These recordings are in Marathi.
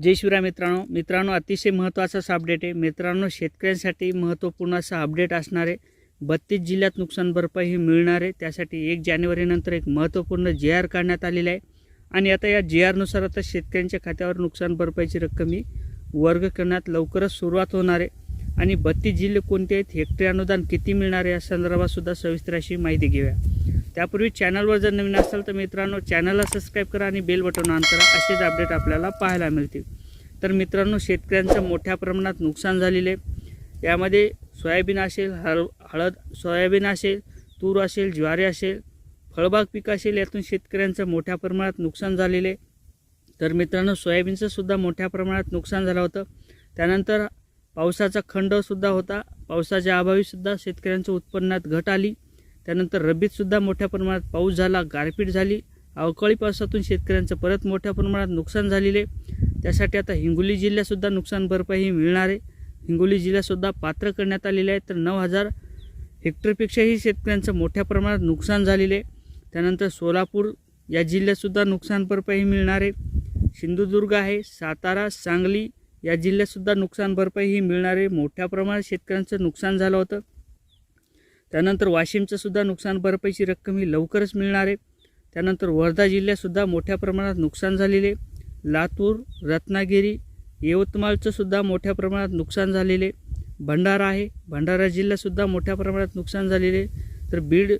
जय शिवराय मित्रांनो. मित्रांनो अतिशय महत्त्वाचा असा अपडेट आहे. मित्रांनो शेतकऱ्यांसाठी महत्त्वपूर्ण असा अपडेट असणार आहे. बत्तीस जिल्ह्यात नुकसान भरपाई ही मिळणार आहे. त्यासाठी एक जानेवारीनंतर एक महत्त्वपूर्ण जे आर काढण्यात आलेलं आहे. आणि आता या जे आरनुसार आता शेतकऱ्यांच्या खात्यावर नुकसान भरपाईची रक्कम ही वर्ग करण्यात लवकरच सुरुवात होणार आहे. आणि बत्तीस जिल्हे कोणते आहेत? हेक्टरी अनुदान किती मिळणार आहे? या संदर्भातसुद्धा सविस्तर अशी माहिती घेऊया. त्यापूर्वी चॅनलवर जर नवीन असाल तर मित्रांनो चॅनलला सबस्क्राईब करा आणि बेल बटन ऑन करा असेच अपडेट आपल्याला पाहायला मिळतील. तर मित्रांनो शेतकऱ्यांचं मोठ्या प्रमाणात नुकसान झालेले आहे. यामध्ये सोयाबीन असेल हळ हळद सोयाबीन असेल तूर असेल ज्वारी असेल फळबाग पीक असेल यातून शेतकऱ्यांचं मोठ्या प्रमाणात नुकसान झालेलं आहे. तर मित्रांनो सोयाबीनचं सुद्धा मोठ्या प्रमाणात नुकसान झालं होतं. त्यानंतर पावसाचा खंडसुद्धा होता. पावसाच्या अभावीसुद्धा शेतकऱ्यांच्या उत्पन्नात घट आली. त्यानंतर रब्बीतसुद्धा मोठ्या प्रमाणात पाऊस झाला गारपीट झाली. अवकाळी पावसातून शेतकऱ्यांचं परत मोठ्या प्रमाणात नुकसान झालेले. त्यासाठी आता हिंगोली जिल्ह्यातसुद्धा नुकसान भरपाई ही मिळणार आहे. हिंगोली जिल्ह्यातसुद्धा पात्र करण्यात आलेले आहे तर नऊ हजार हेक्टरपेक्षाही शेतकऱ्यांचं मोठ्या प्रमाणात नुकसान झालेले. आहे त्यानंतर सोलापूर या जिल्ह्यातसुद्धा नुकसान भरपाई मिळणार आहे. सिंधुदुर्ग आहे सातारा सांगली या जिल्ह्यातसुद्धा नुकसान भरपाई ही मिळणार आहे. मोठ्या प्रमाणात शेतकऱ्यांचं नुकसान झालं होतं. त्यानंतर वाशिमचं सुद्धा नुकसान भरपाईची रक्कम ही लवकरच मिळणार आहे. त्यानंतर वर्धा जिल्ह्यातसुद्धा मोठ्या प्रमाणात नुकसान झालेले लातूर रत्नागिरी यवतमाळचं सुद्धा मोठ्या प्रमाणात नुकसान झालेले भंडारा आहे. भंडारा जिल्ह्यातसुद्धा मोठ्या प्रमाणात नुकसान झालेले तर बीड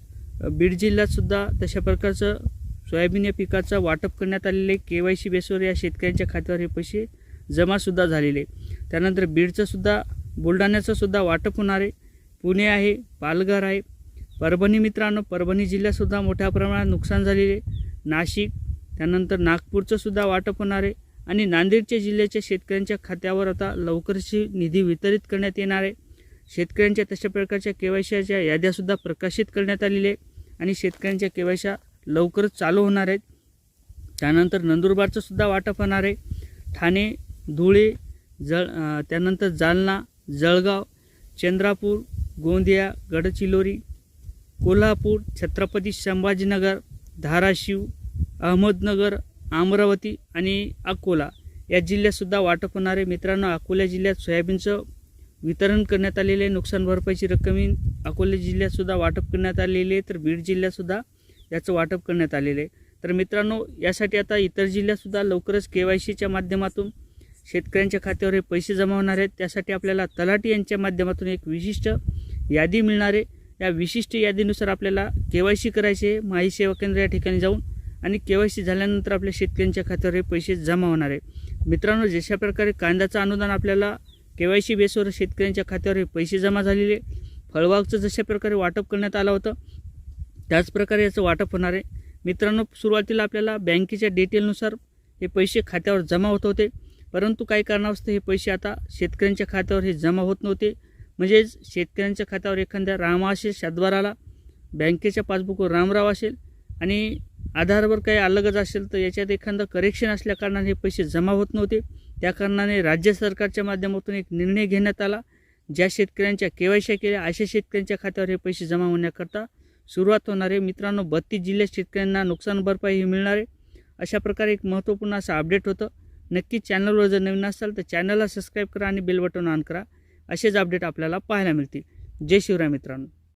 बीड जिल्ह्यातसुद्धा तशा प्रकारचं सोयाबीन या पिकाचं वाटप करण्यात आलेले के वाय सी बेसवर या शेतकऱ्यांच्या खात्यावर हे पैसे जमासुद्धा झालेले त्यानंतर बीडचंसुद्धा बुलढाण्याचंसुद्धा वाटप होणार आहे. पुणे आहे पालघर आहे. परभणी मित्रांनो परभणी जिल्ह्यातसुद्धा मोठ्या प्रमाणात नुकसान झालेले नाशिक त्यानंतर नागपूरचंसुद्धा वाटप होणार आहे आणि नांदेडच्या जिल्ह्याच्या शेतकऱ्यांच्या खात्यावर आता लवकरशी निधी वितरित करण्यात येणार आहे. शेतकऱ्यांच्या तशा प्रकारच्या केवायशाच्या याद्यासुद्धा प्रकाशित करण्यात आलेल्या आहे आणि शेतकऱ्यांच्या केवायशा लवकरच चालू होणार आहेत. त्यानंतर नंदुरबारचंसुद्धा वाटप होणार आहे. ठाणे धुळे जळ त्यानंतर जालना जळगाव चंद्रापूर गोंदिया गडचिरोली कोल्हापूर छत्रपती संभाजीनगर धाराशिव अहमदनगर अमरावती आणि अकोला या जिल्ह्यातसुद्धा वाटप होणारे. मित्रांनो अकोला जिल्ह्यात सोयाबीनचं वितरण करण्यात आलेले आहे नुकसान भरपाईची रक्कम अकोला जिल्ह्यातसुद्धा वाटप करण्यात आलेली आहे तर बीड जिल्ह्यातसुद्धा याचं वाटप करण्यात आलेलं. आहे तर मित्रांनो यासाठी आता इतर जिल्ह्यातसुद्धा लवकरच के वाय सीच्या माध्यमातून शेतकऱ्यांच्या खात्यावर हे पैसे जमा होणार आहेत. त्यासाठी आपल्याला तलाठी यांच्या माध्यमातून एक विशिष्ट यादी मिळणार आहे या विशिष्ट यादीनुसार आपल्याला के वाय सी करायचे आहे. माही सेवा केंद्र या ठिकाणी जाऊन आणि के वाय सी झाल्यानंतर आपल्या शेतकऱ्यांच्या खात्यावर हे पैसे जमा होणार आहे. मित्रांनो जशा प्रकारे कांद्याचं अनुदान आपल्याला के वाय सी बेसवर शेतकऱ्यांच्या खात्यावर हे पैसे जमा झालेले फळबागचं जशा प्रकारे वाटप करण्यात आलं होतं त्याचप्रकारे याचं वाटप होणार आहे. मित्रांनो सुरुवातीला आपल्याला बँकेच्या डिटेलनुसार हे पैसे खात्यावर जमा होत होते परंतु काही कारणावस्तव हे पैसे आता शेतकऱ्यांच्या खात्यावर हे जमा होत नव्हते. म्हणजेच शेतकऱ्यांच्या खात्यावर एखाद्या रामा असेल सातबार आला बँकेच्या पासबुकवर रामराव असेल आणि आधारवर काही अलगच असेल तर याच्यात एखादं करेक्शन असल्याकारणाने हे पैसे जमा होत नव्हते. त्या कारणाने राज्य सरकारच्या माध्यमातून एक निर्णय घेण्यात आला. ज्या शेतकऱ्यांच्या केवायशा केल्या अशा शेतकऱ्यांच्या खात्यावर हे पैसे जमा होण्याकरता सुरुवात होणार आहे. मित्रांनो बत्तीस जिल्ह्यात शेतकऱ्यांना नुकसान भरपाई ही मिळणार आहे. अशा प्रकारे एक महत्त्वपूर्ण असं अपडेट होतं. नक्की चॅनलवर जर नवीन असाल तर चॅनलला सबस्क्राईब करा आणि बेल बटन ऑन करा. असेच अपडेट आपल्याला पाहायला मिळतील. जय शिवराय मित्रांनो.